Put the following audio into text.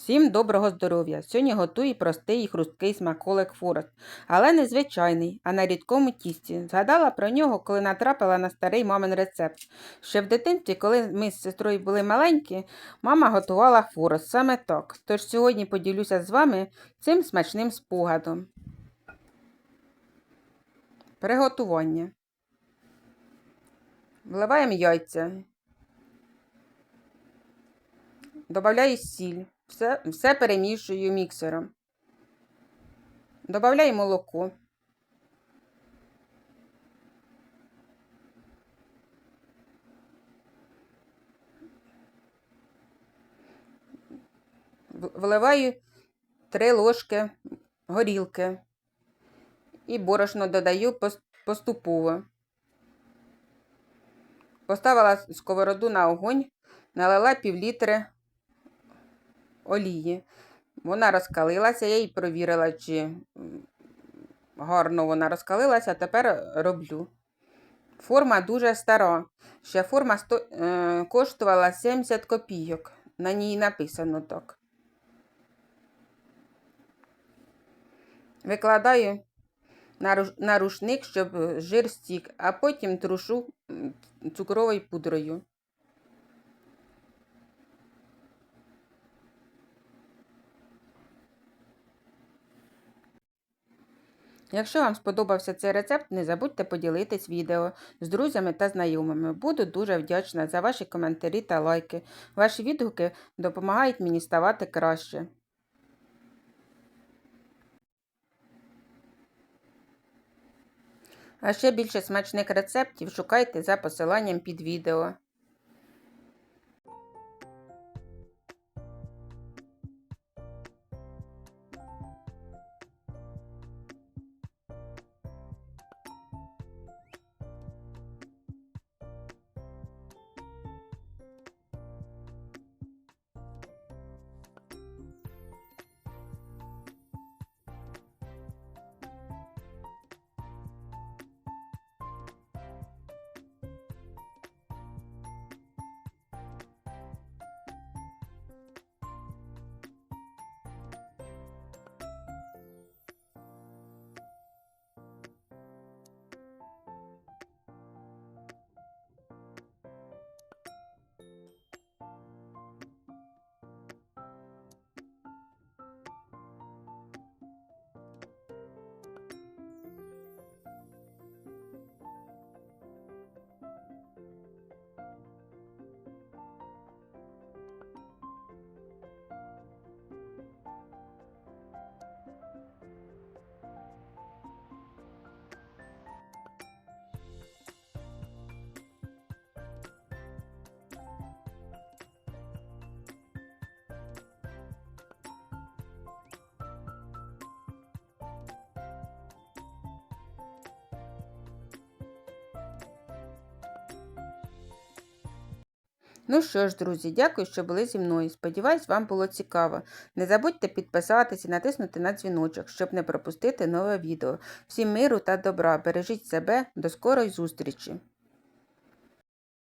Всім доброго здоров'я! Сьогодні готую простий і хрусткий смаколик Форест, але не звичайний, а на рідкому тісті. Згадала про нього, коли натрапила на старий мамин рецепт. Ще в дитинстві, коли ми з сестрою були маленькі, мама готувала Форест саме так. Тож сьогодні поділюся з вами цим смачним спогадом. Приготування. Вливаємо яйця. Добавляю сіль. Все, все перемішую міксером. Добавляю молоко. Вливаю 3 ложки горілки і борошно додаю поступово. Поставила сковороду на огонь, налила пів літри олії. Вона розкалилася, я її провірила, чи гарно вона розкалилася, тепер роблю. Форма дуже стара. Ще форма сто, е, коштувала 70 копійок. На ній написано так. Викладаю на, рушник, щоб жир стік, а потім трушу цукровою пудрою. Якщо вам сподобався цей рецепт, не забудьте поділитись відео з друзями та знайомими. Буду дуже вдячна за ваші коментарі та лайки. Ваші відгуки допомагають мені ставати краще. А ще більше смачних рецептів шукайте за посиланням під відео. Ну що ж, друзі, дякую, що були зі мною. Сподіваюсь, вам було цікаво. Не забудьте підписатися і натиснути на дзвіночок, щоб не пропустити нове відео. Всім миру та добра. Бережіть себе, до скорої зустрічі!